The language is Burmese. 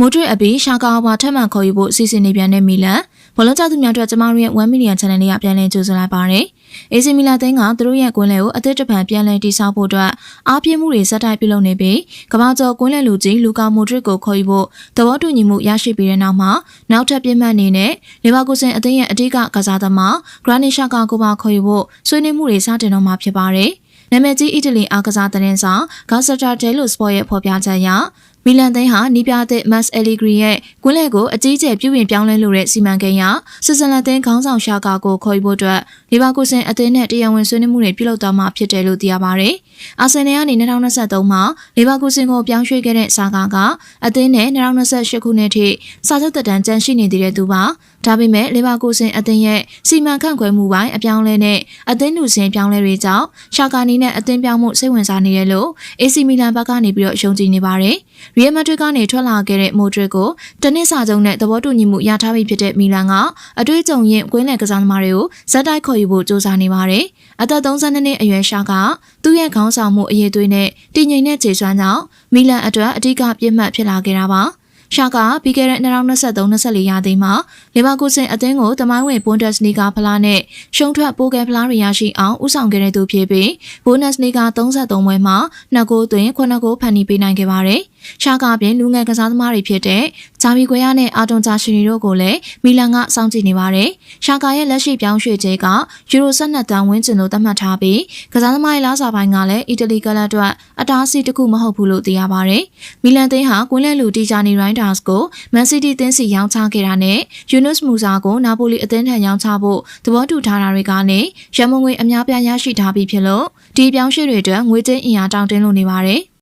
မိုးထွေအပီရှာကာဝါထပ်မံခေါ်ယူဖို့စီစဉ်နေပြန်တဲ့မီလန်ဘောလုံးကြောက်သူများအတွက်ကျမတို့ရဲ့1 million channel လေးကပြန်လည်ကြိုဆိုလိုက်ပါတယ်။ AC မီလာသင်းကသူတို့ရဲ့ကွင်းလယ်ကိုအသစ်တစ်ဖန်ပြန်လည်တည်ဆောက်ဖို့အတွက်အားပြည့်မှုတွေစက်တိုက်ပြုလုပ်နေပြီးကမ္ဘာကျော်ကွင်းလယ်လူကြီးလူကာမိုဒရစ်ကိုခေါ်ယူဖို့သဘောတူညီမှုရရှိပြီးတဲ့နောက်မှာနောက်ထပ်ပြင်းမှတ်အနေနဲ့လီဗာပူးဆင်အသင်းရဲ့အဓိကကစားသမားဂရနီရှာကာကိုပါခေါ်ယူဖို့ဆွေးနွေးမှုတွေစတင်တော့မှာဖြစ်ပါတယ်။နာမည်ကြီးအီတလီအားကစားသတင်းဆောင်ဂါစတာဒဲလိုစပေါ်ရဲ့ဖော်ပြချက်အရ မီလန်သိန်းဟာနီးပြတဲ့မတ်အယ်လီဂရီရဲ့ကွင်းလယ်ကိုအကြီးအကျယ်ပြုပြင်ပြောင်းလဲလိုတဲ့စီမံကိန်းအရဆွစ်ဇာလန်သိန်းခေါင်းဆောင်ရှာကာကိုခေါ်ယူဖို့အတွက်လီဗာပူးဆင်အသင်းနဲ့တရားဝင်ဆွေးနွေးမှုတွေပြုလုပ်သွားမှာဖြစ်တယ်လို့သိရပါတယ်။အာဆင်နယ်ကနေ2023မှာလီဗာပူးဆင်ကိုပြောင်းရွှေ့ခဲ့တဲ့စာကာကအသင်းနဲ့2028ခုနှစ်ထိစာချုပ်သက်တမ်းကျန်ရှိနေသေးတဲ့သူပါ။ ဒါပေမဲ့လီဗာပူးဆင်အသင်းရဲ့စီမံခန့်ခွဲမှုပိုင်းအပြောင်းလဲနဲ့အသင်းလူစင်ပြောင်းလဲတွေကြောင့်ရှာကာနီနဲ့အသင်းပြောင်းမှုစိတ်ဝင်စားနေတယ်လို့ AC မီလန်ဘက်ကနေပြီးတော့ယုံကြည်နေပါတယ်။ရီယယ်မက်ဒရစ်ကနေထွက်လာခဲ့တဲ့မိုဒရစ်ကိုတနစ်စာချုပ်နဲ့သဘောတူညီမှုရထားပြီဖြစ်တဲ့မီလန်ကအတွေ့အကြုံရင့်ကွင်းလယ်ကစားသမားတွေကိုဇက်တိုက်ခေါ်ယူဖို့စ조사နေပါတယ်။အသက်32နှစ်အရွယ်ရှာကသူ့ရဲ့ခေါင်းဆောင်မှုအရေးသွေးနဲ့တည်ငြိမ်တဲ့ခြေစွမ်းကြောင့်မီလန်အတွက်အဓိကပြစ်မှတ်ဖြစ်လာခဲ့တာပါ။ ရှာကပြီးခဲ့တဲ့2023-24ရာသီမှာလီဗာပူးဆင်အသင်းကိုတမိုင်းဝင်ဘွန်ဒက်စနီဂါဖလားနဲ့ရှုံးထွက်ပိုကယ်ဖလားတွေရရှိအောင်ဦးဆောင်ခဲ့တဲ့သူဖြစ်ပြီးဘွန်ဒက်စနီဂါ33ပွဲမှာ2ဂိုးသွင်း9ဂိုးဖန်တီးပေးနိုင်ခဲ့ပါတယ်။ရှာကာပြင်လူငယ်ကစားသမားတွေဖြစ်တဲ့ဂျာမီကွေရနဲ့အာတွန်ဂျာရှင်ရီတို့ကိုလည်းမီလန်ကစောင့်ကြည့်နေပါတယ်။ရှာကာရဲ့လက်ရှိပြောင်းရွှေ့ခြင်းကယူရို12တန်းဝန်းကျင်လို့သတ်မှတ်ထားပြီးကစားသမားရဲ့လားစာပိုင်းကလည်းအီတလီကလပ်အတွက်အတားအဆီးတစ်ခုမဟုတ်ဘူးလို့သိရပါတယ်။မီလန်သင်းဟာကွင်းလက်လူတီဂျာနီရိုင်းဒါစ်ကိုမန်စီးတီးသင်းစီရောင်းချခဲ့တာနဲ့ယူနွတ်မူဇာကိုနာပိုလီအသင်းထံရောင်းချဖို့သဘောတူထားတာတွေကနေရမုံငွေအများပြားရရှိထားပြီးဖြစ်လို့ဒီပြောင်းရွှေ့တွေအတွက်ငွေကြေးအင်အားတောင်းတင်းလို့နေပါတယ်။